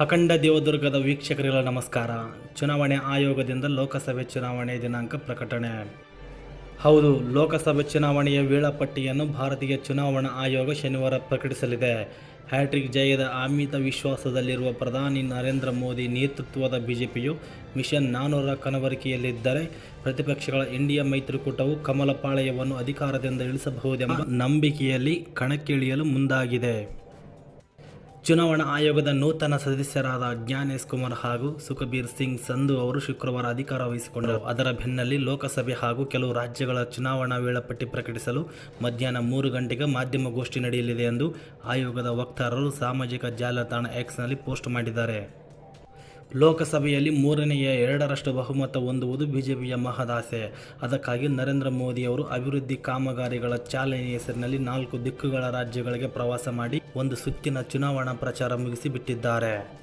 ಅಖಂಡ ದೇವದುರ್ಗದ ವೀಕ್ಷಕರಿಗೆಲ್ಲ ನಮಸ್ಕಾರ. ಚುನಾವಣೆ ಆಯೋಗದಿಂದ ಲೋಕಸಭೆ ಚುನಾವಣೆ ದಿನಾಂಕ ಪ್ರಕಟಣೆ. ಹೌದು, ಲೋಕಸಭೆ ಚುನಾವಣೆಯ ವೇಳಾಪಟ್ಟಿಯನ್ನು ಭಾರತೀಯ ಚುನಾವಣಾ ಆಯೋಗ ಶನಿವಾರ ಪ್ರಕಟಿಸಲಿದೆ. ಹ್ಯಾಟ್ರಿಕ್ ಜಯದ ಅಮಿತ ವಿಶ್ವಾಸದಲ್ಲಿರುವ ಪ್ರಧಾನಿ ನರೇಂದ್ರ ಮೋದಿ ನೇತೃತ್ವದ ಬಿಜೆಪಿಯು ಮಿಷನ್ ನಾನೂರ ಕನವರಿಕೆಯಲ್ಲಿದ್ದರೆ ಪ್ರತಿಪಕ್ಷಗಳ ಇಂಡಿಯಾ ಮೈತ್ರಿಕೂಟವು ಕಮಲಪಾಳಯವನ್ನು ಅಧಿಕಾರದಿಂದ ಇಳಿಸಬಹುದೆಂಬ ನಂಬಿಕೆಯಲ್ಲಿ ಕಣಕ್ಕಿಳಿಯಲು ಮುಂದಾಗಿದೆ. ಚುನಾವಣಾ ಆಯೋಗದ ನೂತನ ಸದಸ್ಯರಾದ ಜ್ಞಾನೇಶ್ ಕುಮಾರ್ ಹಾಗೂ ಸುಖಬೀರ್ ಸಿಂಗ್ ಸಂಧು ಅವರು ಶುಕ್ರವಾರ ಅಧಿಕಾರ ವಹಿಸಿಕೊಂಡರು. ಅದರ ಬೆನ್ನಲ್ಲಿ ಲೋಕಸಭೆ ಹಾಗೂ ಕೆಲವು ರಾಜ್ಯಗಳ ಚುನಾವಣಾ ವೇಳಾಪಟ್ಟಿ ಪ್ರಕಟಿಸಲು ಮಧ್ಯಾಹ್ನ ಮೂರು ಗಂಟೆಗೆ ಮಾಧ್ಯಮಗೋಷ್ಠಿ ನಡೆಯಲಿದೆ ಎಂದು ಆಯೋಗದ ವಕ್ತಾರರು ಸಾಮಾಜಿಕ ಜಾಲತಾಣ ಎಕ್ಸ್ನಲ್ಲಿ ಪೋಸ್ಟ್ ಮಾಡಿದ್ದಾರೆ. ಲೋಕಸಭೆಯಲ್ಲಿ ಮೂರನೆಯ ಎರಡರಷ್ಟು ಬಹುಮತ ಹೊಂದುವುದು ಬಿಜೆಪಿಯ ಮಹದಾಸೆ. ಅದಕ್ಕಾಗಿ ನರೇಂದ್ರ ಮೋದಿ ಅವರು ಅಭಿವೃದ್ಧಿ ಕಾಮಗಾರಿಗಳ ಚಾಲನೆ ಹೆಸರಿನಲ್ಲಿ ನಾಲ್ಕು ದಿಕ್ಕುಗಳ ರಾಜ್ಯಗಳಿಗೆ ಪ್ರವಾಸ ಮಾಡಿ ಒಂದು ಸುತ್ತಿನ ಚುನಾವಣಾ ಪ್ರಚಾರ ಮುಗಿಸಿಬಿಟ್ಟಿದ್ದಾರೆ.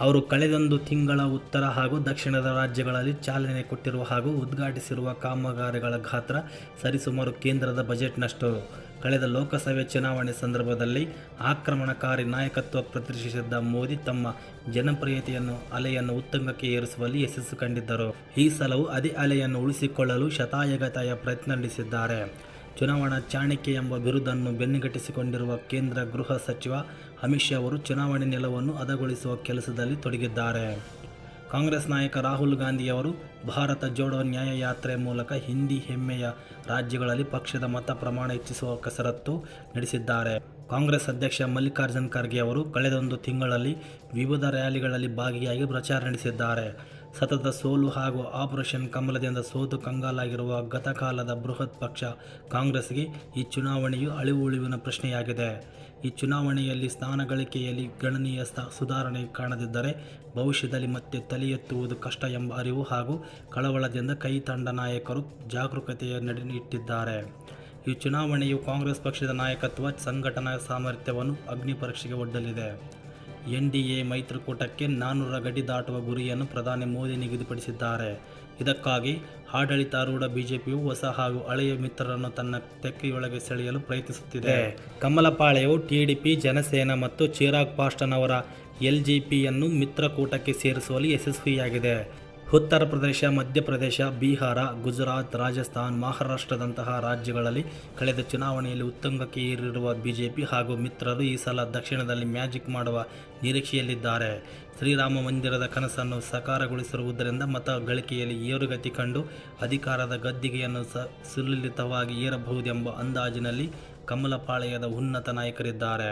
ಅವರು ಕಳೆದೊಂದು ತಿಂಗಳ ಉತ್ತರ ಹಾಗೂ ದಕ್ಷಿಣದ ರಾಜ್ಯಗಳಲ್ಲಿ ಚಾಲನೆ ಕೊಟ್ಟಿರುವ ಹಾಗೂ ಉದ್ಘಾಟಿಸಿರುವ ಕಾಮಗಾರಿಗಳ ಗಾತ್ರ ಸರಿಸುಮಾರು ಕೇಂದ್ರದ ಬಜೆಟ್ನಷ್ಟು. ಕಳೆದ ಲೋಕಸಭೆ ಚುನಾವಣೆ ಸಂದರ್ಭದಲ್ಲಿ ಆಕ್ರಮಣಕಾರಿ ನಾಯಕತ್ವ ಪ್ರದರ್ಶಿಸಿದ್ದ ಮೋದಿ ತಮ್ಮ ಜನಪ್ರಿಯತೆಯನ್ನು, ಅಲೆಯನ್ನು ಉತ್ತುಂಗಕ್ಕೆ ಏರಿಸುವಲ್ಲಿ ಯಶಸ್ಸು ಕಂಡಿದ್ದರು. ಈ ಸಲವು ಅದೇ ಅಲೆಯನ್ನು ಉಳಿಸಿಕೊಳ್ಳಲು ಶತಾಯಗತಾಯ ಪ್ರಯತ್ನ ನಡೆಸಿದ್ದಾರೆ. ಚುನಾವಣಾ ಚಾಣಕ್ಯ ಎಂಬ ಬಿರುದನ್ನು ಬೆನ್ನುಗಟ್ಟಿಸಿಕೊಂಡಿರುವ ಕೇಂದ್ರ ಗೃಹ ಸಚಿವ ಅಮಿತ್ ಶಾ ಅವರು ಚುನಾವಣೆ ನೆಲವನ್ನು ಹದಗೊಳಿಸುವ ಕೆಲಸದಲ್ಲಿ ತೊಡಗಿದ್ದಾರೆ. ಕಾಂಗ್ರೆಸ್ ನಾಯಕ ರಾಹುಲ್ ಗಾಂಧಿಯವರು ಭಾರತ ಜೋಡೋ ನ್ಯಾಯ ಯಾತ್ರೆ ಮೂಲಕ ಹಿಂದಿ ಹೆಮ್ಮೆಯ ರಾಜ್ಯಗಳಲ್ಲಿ ಪಕ್ಷದ ಮತ ಪ್ರಮಾಣ ಹೆಚ್ಚಿಸುವ ಕಸರತ್ತು ನಡೆಸಿದ್ದಾರೆ. ಕಾಂಗ್ರೆಸ್ ಅಧ್ಯಕ್ಷ ಮಲ್ಲಿಕಾರ್ಜುನ್ ಖರ್ಗೆ ಅವರು ಕಳೆದೊಂದು ತಿಂಗಳಲ್ಲಿ ವಿವಿಧ ರ್ಯಾಲಿಗಳಲ್ಲಿ ಭಾಗಿಯಾಗಿ ಪ್ರಚಾರ ನಡೆಸಿದ್ದಾರೆ. ಸತತ ಸೋಲು ಹಾಗೂ ಆಪರೇಷನ್ ಕಮಲದಿಂದ ಸೋತು ಕಂಗಾಲಾಗಿರುವ ಗತಕಾಲದ ಬೃಹತ್ ಪಕ್ಷ ಕಾಂಗ್ರೆಸ್ಗೆ ಈ ಚುನಾವಣೆಯು ಅಳಿವು ಉಳಿವಿನ ಪ್ರಶ್ನೆಯಾಗಿದೆ. ಈ ಚುನಾವಣೆಯಲ್ಲಿ ಸ್ಥಾನ ಗಳಿಕೆಯಲ್ಲಿ ಗಣನೀಯ ಸುಧಾರಣೆ ಕಾಣದಿದ್ದರೆ ಭವಿಷ್ಯದಲ್ಲಿ ಮತ್ತೆ ತಲೆ ಎತ್ತುವುದು ಕಷ್ಟ ಎಂಬ ಅರಿವು ಹಾಗೂ ಕಳವಳದಿಂದ ಕೈ ತಂಡ ನಾಯಕರು ಜಾಗರೂಕತೆಯ ನಡೆಯಿಟ್ಟಿದ್ದಾರೆ ಈ ಚುನಾವಣೆಯು ಕಾಂಗ್ರೆಸ್ ಪಕ್ಷದ ನಾಯಕತ್ವ, ಸಂಘಟನಾ ಸಾಮರ್ಥ್ಯವನ್ನು ಅಗ್ನಿಪರೀಕ್ಷೆಗೆ ಒಡ್ಡಲಿದೆ. ಎನ್ ಡಿ ಎ ಮೈತ್ರಿಕೂಟಕ್ಕೆ ನಾನ್ನೂರ ಗಡಿ ದಾಟುವ ಗುರಿಯನ್ನು ಪ್ರಧಾನಿ ಮೋದಿ ನಿಗದಿಪಡಿಸಿದ್ದಾರೆ. ಇದಕ್ಕಾಗಿ ಆಡಳಿತಾರೂಢ ಬಿಜೆಪಿಯು ಹೊಸ ಹಾಗೂ ಹಳೆಯ ಮಿತ್ರರನ್ನು ತನ್ನ ತೆಕ್ಕೆಯೊಳಗೆ ಸೆಳೆಯಲು ಪ್ರಯತ್ನಿಸುತ್ತಿದೆ. ಕಮಲಪಾಳೆಯು ಟಿಡಿಪಿ ಜನಸೇನಾ ಮತ್ತು ಚಿರಾಗ್ ಪಾಸ್ಟನ್ ಅವರ ಪಿಯನ್ನು ಮಿತ್ರಕೂಟಕ್ಕೆ ಸೇರಿಸುವಲ್ಲಿ ಯಶಸ್ವಿಯಾಗಿದೆ. ಉತ್ತರ ಪ್ರದೇಶ ಮಧ್ಯಪ್ರದೇಶ ಬಿಹಾರ, ಗುಜರಾತ್, ರಾಜಸ್ಥಾನ್, ಮಹಾರಾಷ್ಟ್ರದಂತಹ ರಾಜ್ಯಗಳಲ್ಲಿ ಕಳೆದ ಚುನಾವಣೆಯಲ್ಲಿ ಉತ್ತುಂಗಕ್ಕೆ ಏರಿರುವ ಬಿಜೆಪಿ ಹಾಗೂ ಮಿತ್ರರು ಈ ಸಲ ದಕ್ಷಿಣದಲ್ಲಿ ಮ್ಯಾಜಿಕ್ ಮಾಡುವ ನಿರೀಕ್ಷೆಯಲ್ಲಿದ್ದಾರೆ. ಶ್ರೀರಾಮ ಮಂದಿರದ ಕನಸನ್ನು ಸಕಾರಗೊಳಿಸಿರುವುದರಿಂದ ಮತ ಗಳಿಕೆಯಲ್ಲಿ ಏರುಗತಿ ಕಂಡು ಅಧಿಕಾರದ ಗದ್ದಿಗೆಯನ್ನು ಸ, ಸುಲಲಿತವಾಗಿ ಏರಬಹುದೆಂಬ ಅಂದಾಜಿನಲ್ಲಿ ಕಮಲಪಾಳೆಯದ ಉನ್ನತ ನಾಯಕರಿದ್ದಾರೆ.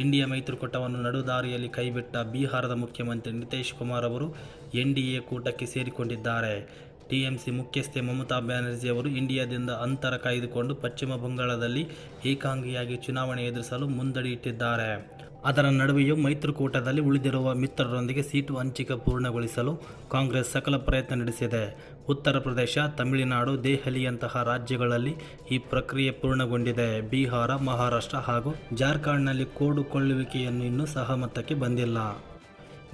ಇಂಡಿಯಾ ಮೈತ್ರಿಕೂಟವನ್ನು ನಡುದಾರಿಯಲ್ಲಿ ಕೈಬಿಟ್ಟ ಬಿಹಾರದ ಮುಖ್ಯಮಂತ್ರಿ ನಿತೀಶ್ ಕುಮಾರ್ ಅವರು ಎನ್ ಡಿ ಎ ಕೂಟಕ್ಕೆ ಸೇರಿಕೊಂಡಿದ್ದಾರೆ. ಟಿಎಂಸಿ ಮುಖ್ಯಸ್ಥೆ ಮಮತಾ ಬ್ಯಾನರ್ಜಿ ಅವರು ಇಂಡಿಯಾದಿಂದ ಅಂತರ ಕಾಯ್ದುಕೊಂಡು ಪಶ್ಚಿಮ ಬಂಗಾಳದಲ್ಲಿ ಏಕಾಂಗಿಯಾಗಿ ಚುನಾವಣೆ ಎದುರಿಸಲು ಮುಂದಡಿ ಇಟ್ಟಿದ್ದಾರೆ. ಅದರ ನಡುವೆಯೂ ಮೈತ್ರಿಕೂಟದಲ್ಲಿ ಉಳಿದಿರುವ ಮಿತ್ರರೊಂದಿಗೆ ಸೀಟು ಹಂಚಿಕೆ ಪೂರ್ಣಗೊಳಿಸಲು ಕಾಂಗ್ರೆಸ್ ಸಕಲ ಪ್ರಯತ್ನ ನಡೆಸಿದೆ. ಉತ್ತರ ಪ್ರದೇಶ, ತಮಿಳುನಾಡು, ದೆಹಲಿಯಂತಹ ರಾಜ್ಯಗಳಲ್ಲಿ ಈ ಪ್ರಕ್ರಿಯೆ ಪೂರ್ಣಗೊಂಡಿದೆ. ಬಿಹಾರ, ಮಹಾರಾಷ್ಟ್ರ ಹಾಗೂ ಜಾರ್ಖಂಡ್ನಲ್ಲಿ ಕೋಡುಕೊಳ್ಳುವಿಕೆಯನ್ನು ಇನ್ನೂ ಸಹಮತಕ್ಕೆ ಬಂದಿಲ್ಲ.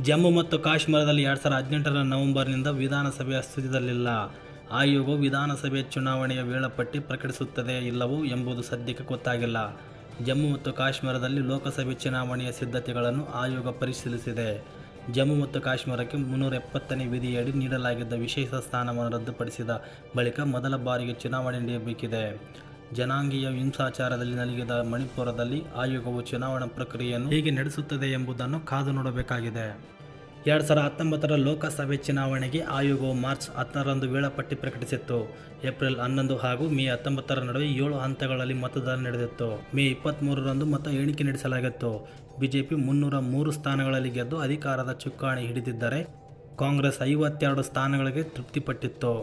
ಜಮ್ಮು ಮತ್ತು ಕಾಶ್ಮೀರದಲ್ಲಿ ಎರಡು ಸಾವಿರದ ಹದಿನೆಂಟರ ನವೆಂಬರ್ನಿಂದ ವಿಧಾನಸಭೆ ಅಸ್ತಿತ್ವದಲ್ಲಿಲ್ಲ. ಆಯೋಗವು ವಿಧಾನಸಭೆ ಚುನಾವಣೆಯ ವೇಳಾಪಟ್ಟಿ ಪ್ರಕಟಿಸುತ್ತದೆ ಇಲ್ಲವೋ ಎಂಬುದು ಸದ್ಯಕ್ಕೆ ಗೊತ್ತಾಗಿಲ್ಲ. ಜಮ್ಮು ಮತ್ತು ಕಾಶ್ಮೀರದಲ್ಲಿ ಲೋಕಸಭೆ ಚುನಾವಣೆಯ ಸಿದ್ಧತೆಗಳನ್ನು ಆಯೋಗ ಪರಿಶೀಲಿಸಿದೆ. ಜಮ್ಮು ಮತ್ತು ಕಾಶ್ಮೀರಕ್ಕೆ ಮುನ್ನೂರ ಎಪ್ಪತ್ತನೇ ವಿಧಿಯಡಿ ನೀಡಲಾಗಿದ್ದ ವಿಶೇಷ ಸ್ಥಾನವನ್ನು ರದ್ದುಪಡಿಸಿದ ಬಳಿಕ ಮೊದಲ ಬಾರಿಗೆ ಚುನಾವಣೆ ನಡೆಯಬೇಕಿದೆ. ಜನಾಂಗೀಯ ಹಿಂಸಾಚಾರದಲ್ಲಿ ನಲಗಿದ ಮಣಿಪುರದಲ್ಲಿ ಆಯೋಗವು ಚುನಾವಣಾ ಪ್ರಕ್ರಿಯೆಯನ್ನು ಹೇಗೆ ನಡೆಸುತ್ತದೆ ಎಂಬುದನ್ನು ಕಾದು ನೋಡಬೇಕಾಗಿದೆ. ಎರಡು ಸಾವಿರದ ಹತ್ತೊಂಬತ್ತರ ಲೋಕಸಭೆ ಚುನಾವಣೆಗೆ ಆಯೋಗವು ಮಾರ್ಚ್ ಹತ್ತರಂದು ವೇಳಾಪಟ್ಟಿ ಪ್ರಕಟಿಸಿತ್ತು. ಏಪ್ರಿಲ್ ಹನ್ನೊಂದು ಹಾಗೂ ಮೇ ಹತ್ತೊಂಬತ್ತರ ನಡುವೆ ಏಳು ಹಂತಗಳಲ್ಲಿ ಮತದಾನ ನಡೆದಿತ್ತು. ಮೇ ಇಪ್ಪತ್ತ್ಮೂರರಂದು ಮತ ಎಣಿಕೆ ನಡೆಸಲಾಗಿತ್ತು. ಬಿಜೆಪಿ ಮುನ್ನೂರ ಮೂರು ಸ್ಥಾನಗಳಲ್ಲಿ ಗೆದ್ದು ಅಧಿಕಾರದ ಚುಕ್ಕಾಣಿ ಹಿಡಿದಿದ್ದರೆ ಕಾಂಗ್ರೆಸ್ ಐವತ್ತೆರಡು ಸ್ಥಾನಗಳಿಗೆ ತೃಪ್ತಿಪಟ್ಟಿತ್ತು.